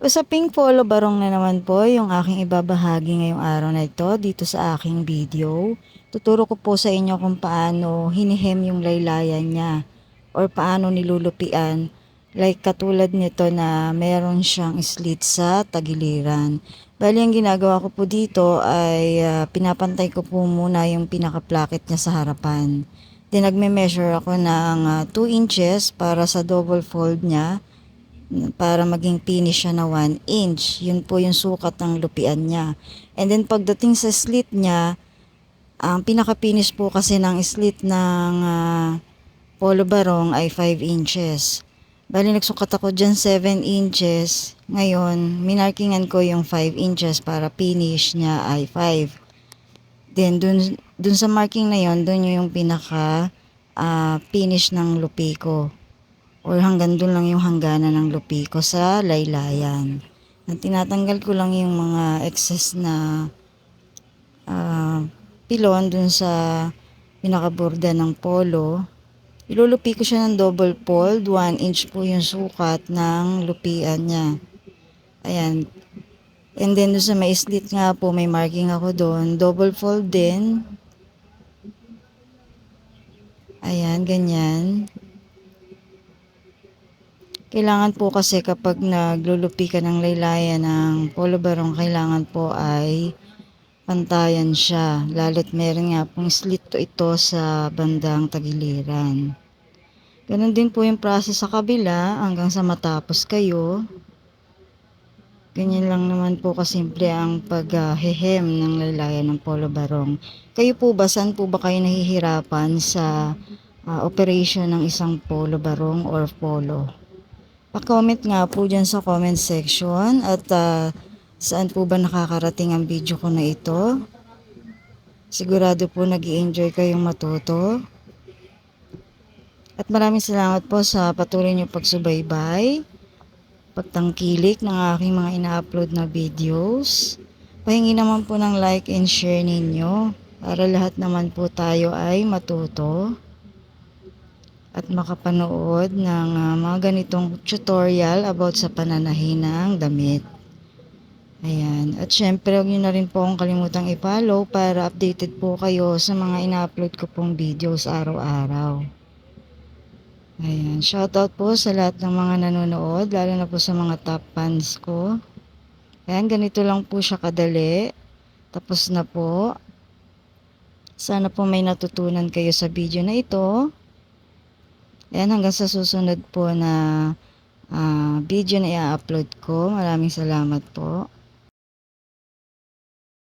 Usaping polo barong na naman po yung aking ibabahagi ngayong araw na ito dito sa aking video. Tuturo ko po sa inyo kung paano hinihem yung laylayan niya or paano nilulupian. Like katulad nito na meron siyang slit sa tagiliran. Bali ang ginagawa ko po dito ay ah, pinapantay ko po muna yung pinaka-placket niya sa harapan. Then nagme-measure ako ng 2 inches para sa double fold niya para maging finish siya na 1 inch. Yun po yung sukat ng lupian niya. And then pagdating sa slit niya, ang pinaka-finish po kasi ng slit ng ah, polo barong ay 5 inches. Bali nagsukat ako dyan 7 inches. Ngayon, minarkingan ko yung 5 inches para finish niya ay 5. Then dun, dun sa marking na yon, dun yung pinaka ah, finish ng lupi ko or hanggang doon lang yung hangganan ng lupi ko sa laylayan. At tinatanggal ko lang yung mga excess na ah, pilon dun sa pinakaborda ng polo. Ilulupi ko siya ng double fold. 1 inch po yung sukat ng lupian niya. Ayan. And then dun sa may slit nga po, may marking ako doon. Double fold din. Ayan, ganyan. Kailangan po kasi kapag naglulupi ka ng laylayan ng polo barong, kailangan po ay pantayan siya. Lalo't meron nga pong slit to ito sa bandang tagiliran. Ganon din po yung process sa kabila hanggang sa matapos kayo. Ganyan lang naman po kasimple ang paghehem ng laylayan ng polo barong. Kayo po ba, saan po ba kayo nahihirapan sa ah, operation ng isang polo barong or polo? Pa-comment nga po dyan sa comment section at ah, saan po ba nakakarating ang video ko na ito. Sigurado po nag enjoy kayong matuto. At maraming salamat po sa patuloy niyo pagsubaybay, pagtangkilik ng aking mga ina-upload na videos. Pahingi naman po ng like and share ninyo para lahat naman po tayo ay matuto at makapanood ng ah, mga ganitong tutorial about sa pananahi ng damit. Ayan. At syempre, huwag nyo na rin po akong kalimutang i-follow para updated po kayo sa mga ina-upload ko pong videos araw-araw. Ayan. Shoutout po sa lahat ng mga nanonood, lalo na po sa mga top fans ko. Ayan, ganito lang po siya kadali. Tapos na po. Sana po may natutunan kayo sa video na ito. Ayan, hanggang sa susunod po na ah, video na i-upload ko. Maraming salamat po.